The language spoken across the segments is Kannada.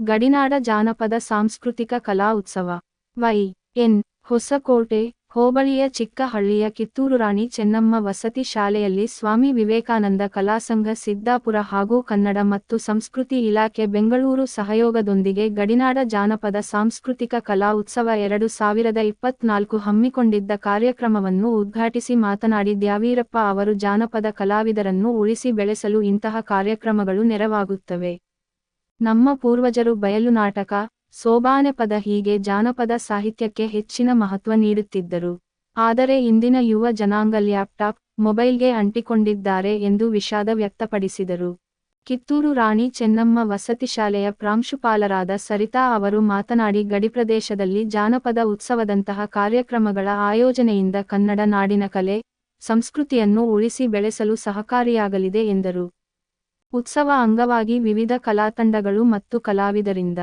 ಗಡಿನಾಡ ಜಾನಪದ ಸಾಂಸ್ಕೃತಿಕ ಕಲಾ ಉತ್ಸವ. ವೈ. ಎನ್. ಹೊಸಕೋಟೆ, ಹೋಬಳಿಯ ಚಿಕ್ಕಹಳ್ಳಿಯ ಕಿತ್ತೂರು ರಾಣಿ ಚೆನ್ನಮ್ಮ ವಸತಿ ಶಾಲೆಯಲ್ಲಿ ಸ್ವಾಮಿ ವಿವೇಕಾನಂದ ಕಲಾಸಂಘ ಸಿದ್ದಾಪುರ ಹಾಗೂ ಕನ್ನಡ ಮತ್ತು ಸಂಸ್ಕೃತಿ ಇಲಾಖೆ ಬೆಂಗಳೂರು ಸಹಯೋಗದೊಂದಿಗೆ ಗಡಿನಾಡ ಜಾನಪದ ಸಾಂಸ್ಕೃತಿಕ ಕಲಾ ಉತ್ಸವ ಎರಡು ಸಾವಿರದ ಇಪ್ಪತ್ನಾಲ್ಕು ಹಮ್ಮಿಕೊಂಡಿದ್ದ ಕಾರ್ಯಕ್ರಮವನ್ನು ಉದ್ಘಾಟಿಸಿ ಮಾತನಾಡಿ ದ್ಯಾವೀರಪ್ಪ ಅವರು ಜಾನಪದ ಕಲಾವಿದರನ್ನು ಉಳಿಸಿ ಬೆಳೆಸಲು ಇಂತಹ ಕಾರ್ಯಕ್ರಮಗಳು ನೆರವಾಗುತ್ತವೆ. ನಮ್ಮ ಪೂರ್ವಜರು ಬಯಲು ನಾಟಕ, ಸೋಬಾನೆ ಪದ ಹೀಗೆ ಜಾನಪದ ಸಾಹಿತ್ಯಕ್ಕೆ ಹೆಚ್ಚಿನ ಮಹತ್ವ ನೀಡುತ್ತಿದ್ದರು. ಆದರೆ ಇಂದಿನ ಯುವ ಜನಾಂಗ ಲ್ಯಾಪ್ಟಾಪ್, ಮೊಬೈಲ್ಗೆ ಅಂಟಿಕೊಂಡಿದ್ದಾರೆ ಎಂದು ವಿಷಾದ ವ್ಯಕ್ತಪಡಿಸಿದರು. ಕಿತ್ತೂರು ರಾಣಿ ಚೆನ್ನಮ್ಮ ವಸತಿ ಶಾಲೆಯ ಪ್ರಾಂಶುಪಾಲರಾದ ಸರಿತಾ ಅವರು ಮಾತನಾಡಿ ಗಡಿಪ್ರದೇಶದಲ್ಲಿ ಜಾನಪದ ಉತ್ಸವದಂತಹ ಕಾರ್ಯಕ್ರಮಗಳ ಆಯೋಜನೆಯಿಂದ ಕನ್ನಡ ನಾಡಿನ ಕಲೆ, ಸಂಸ್ಕೃತಿಯನ್ನು ಉಳಿಸಿ ಬೆಳೆಸಲು ಸಹಕಾರಿಯಾಗಲಿದೆ ಎಂದರು. ಉತ್ಸವ ಅಂಗವಾಗಿ ವಿವಿಧ ಕಲಾತಂಡಗಳು ಮತ್ತು ಕಲಾವಿದರಿಂದ.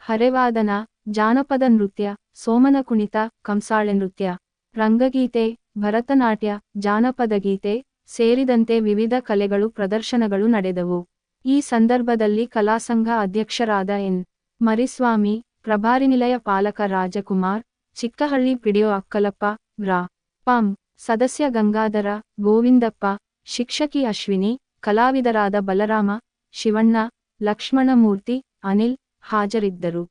ಹರೆವಾದನ, ಜಾನಪದ ನೃತ್ಯ, ಸೋಮನ ಕುಣಿತ, ಕಂಸಾಳೆ ನೃತ್ಯ, ರಂಗಗೀತೆ, ಭರತನಾಟ್ಯ, ಜಾನಪದ ಗೀತೆ ಸೇರಿದಂತೆ ವಿವಿಧ ಕಲೆಗಳು ಪ್ರದರ್ಶನಗಳು ನಡೆದವು. ಈ ಸಂದರ್ಭದಲ್ಲಿ ಕಲಾಸಂಘ ಅಧ್ಯಕ್ಷರಾದ ಎನ್. ಮರಿಸ್ವಾಮಿ, ಪ್ರಭಾರಿ ನಿಲಯ ಪಾಲಕ ರಾಜಕುಮಾರ್, ಚಿಕ್ಕಹಳ್ಳಿ ಪಿಡಿಯೋ ಅಕ್ಕಲಪ್ಪ ಗ್ರಾ ಪಂ. ಸದಸ್ಯ ಗಂಗಾಧರ, ಗೋವಿಂದಪ್ಪ, ಶಿಕ್ಷಕಿ ಅಶ್ವಿನಿ ಕಲಾವಿದರಾದ ಬಲರಾಮ ಶಿವಣ್ಣ ಲಕ್ಷ್ಮಣಮೂರ್ತಿ ಅನಿಲ್ ಹಾಜರಿದ್ದರು.